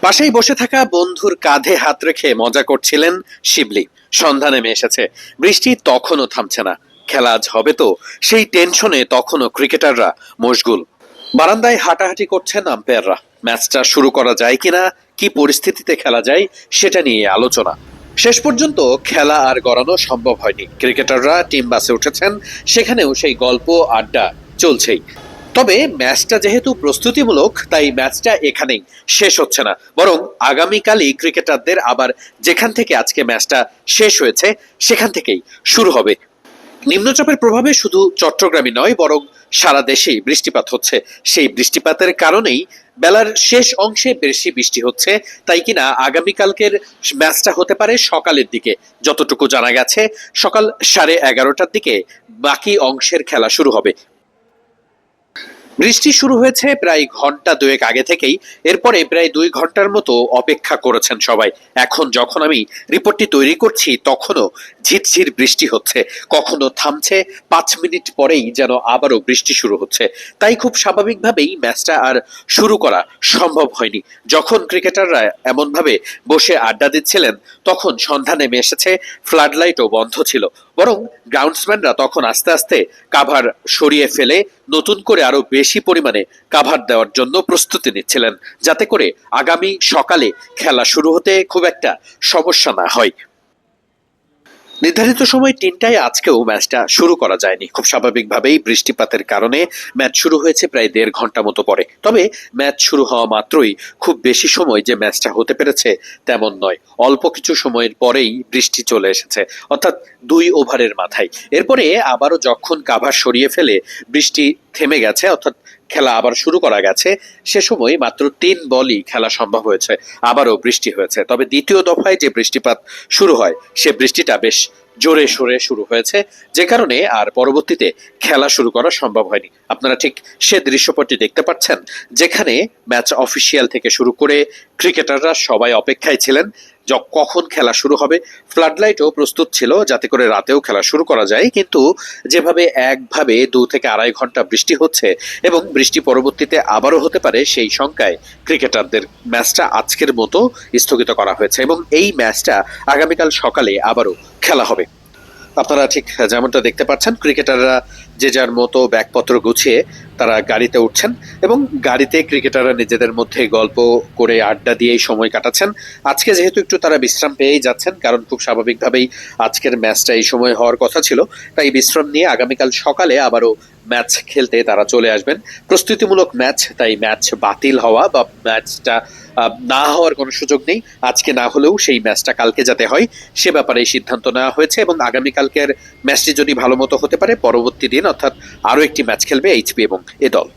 পাশেই বসে থাকা বন্ধুর কাঁধে হাত রেখে মজা করছিলেন শিবলি। সন্ধ্যা নেমে এসেছে। বৃষ্টি তখনও থামছে না। খেলা আজ হবে তো। সেই টেনশনে তখনও ক্রিকেটাররা মশগুল। বারান্দায় হাঁটাহাঁটি করছেন আম্পায়াররা। ম্যাচটা শুরু করা যায় কিনা, কি পরিস্থিতিতে খেলা যায়, সেটা নিয়ে আলোচনা। শেষ পর্যন্ত খেলা আর গড়ানো সম্ভব হয়নি। ক্রিকেটাররা টিম বাসে উঠেছেন। সেখানেও সেই গল্প, আড্ডা চলছেই। তবে ম্যাচটা যেহেতু প্রস্তুতিমূলক, তাই ম্যাচটা এখানেই শেষ হচ্ছে না। বরং আগামীকালই ক্রিকেটারদের আবার যেখান থেকে আজকে ম্যাচটা শেষ হয়েছে, সেখান থেকেই শুরু হবে। নিম্নচাপের প্রভাবে শুধু চট্টগ্রামই নয়, বরং সারা দেশেই বৃষ্টিপাত হচ্ছে। সেই বৃষ্টিপাতের কারণেই বেলার শেষ অংশে বেশি বৃষ্টি হচ্ছে। তাই কিনা আগামীকালকের ম্যাচটা হতে পারে সকালের দিকে, যতটুকু জানা গেছে, সকাল সাড়ে এগারোটার দিকে বাকি অংশের খেলা শুরু হবে। বৃষ্টি শুরু হয়েছে প্রায় ঘণ্টা দুয়েক আগে থেকেই। এরপরে প্রায় দুই ঘণ্টার মতো অপেক্ষা করেছেন সবাই। এখন যখন আমি রিপোর্টটি তৈরি করছি, তখনও ঝিরঝির বৃষ্টি হচ্ছে। কখনো থামছে, পাঁচ মিনিট পরেই যেন আবারও বৃষ্টি শুরু হচ্ছে। তাই খুব স্বাভাবিকভাবেই ম্যাচটা আর শুরু করা সম্ভব হয়নি। যখন ক্রিকেটাররা এমনভাবে বসে আড্ডা দিচ্ছিলেন, তখন সন্ধ্যা নেমে এসেছে ফ্লাড লাইটও বন্ধ ছিল। বরং গ্রাউন্ডসম্যানরা তখন আস্তে আস্তে কাভার সরিয়ে ফেলে নতুন করে আরও বেশি পরিমাণে কাভার দেওয়ার জন্য প্রস্তুতি নিচ্ছিলেন। যাতে করে আগামী সকালে খেলা শুরু হতে খুব একটা সমস্যা না হয়। নির্ধারিত সময় তিনটায় আজকেও ম্যাচটা শুরু করা যায়নি। খুব স্বাভাবিকভাবেই বৃষ্টিপাতের কারণে ম্যাচ শুরু হয়েছে প্রায় দেড় ঘণ্টা মতো পরে। তবে ম্যাচ শুরু হওয়া মাত্রই খুব বেশি সময় যে ম্যাচটা হতে পেরেছে তেমন নয়। অল্প কিছু সময়ের পরেই বৃষ্টি চলে এসেছে, অর্থাৎ দুই ওভারের মাথায়। এরপরে আবারও যখন কাভার সরিয়ে ফেলে বৃষ্টি থেমে গেছে, অর্থাৎ খেলা আবার শুরু করা গেছে। সে সময় মাত্র তিন বলই খেলা সম্ভব হয়েছে। আবারও বৃষ্টি হয়েছে। তবে দ্বিতীয় দফায় যে বৃষ্টিপাত শুরু হয়, সে বৃষ্টিটা বেশ জোরে সোরে শুরু হয়েছে। যে কারণে আর পরবর্তীতে খেলা শুরু করা সম্ভব হয়নি। আপনারা ঠিক সে দৃশ্যপটটি দেখতে পাচ্ছেন, যেখানে ম্যাচ অফিসিয়াল থেকে শুরু করে ক্রিকেটাররা সবাই অপেক্ষায় ছিলেন। কখন খেলা শুরু হবে ফ্লাডলাইটও প্রস্তুত ছিল যাতে করে রাতেও খেলা শুরু করা যায়, কিন্তু যেভাবে একভাবে দু থেকে আড়াই ঘণ্টা বৃষ্টি হচ্ছে এবং বৃষ্টি পরবর্তীতে আবারও হতে পারে, সেই শঙ্কায় ক্রিকেটারদের ম্যাচটা আজকের মতো স্থগিত করা হয়েছে এবং এই ম্যাচটা আগামীকাল সকালে আবারও খেলা হবে। আপনারা ঠিক যেমনটা দেখতে পাচ্ছেন, ক্রিকেটাররা যে যার মতো ব্যাগপত্র গুছিয়ে তারা গাড়িতে উঠছেন এবং গাড়িতে ক্রিকেটাররা নিজেদের মধ্যে গল্প করে আড্ডা দিয়েই সময় কাটাচ্ছেন। আজকে যেহেতু একটু তারা বিশ্রাম পেয়েই যাচ্ছেন, কারণ খুব স্বাভাবিকভাবেই আজকের ম্যাচটা এই সময় হওয়ার কথা ছিল, তাই বিশ্রাম নিয়ে আগামীকাল সকালে আবারও ম্যাচ খেলতে তারা চলে আসবেন। প্রস্তুতিমূলক ম্যাচ, তাই ম্যাচ বাতিল হওয়া বা ম্যাচটা না হওয়ার কোনো সুযোগ নেই। আজকে না হলেও সেই ম্যাচটা কালকে যাতে হয়, সে ব্যাপারে সিদ্ধান্ত নেওয়া হয়েছে এবং আগামীকালকের ম্যাচটি যদি ভালো মতো হতে পারে, পরবর্তী দিন অর্থাৎ আরও একটি ম্যাচ খেলবে এইচপি এবং এ দল।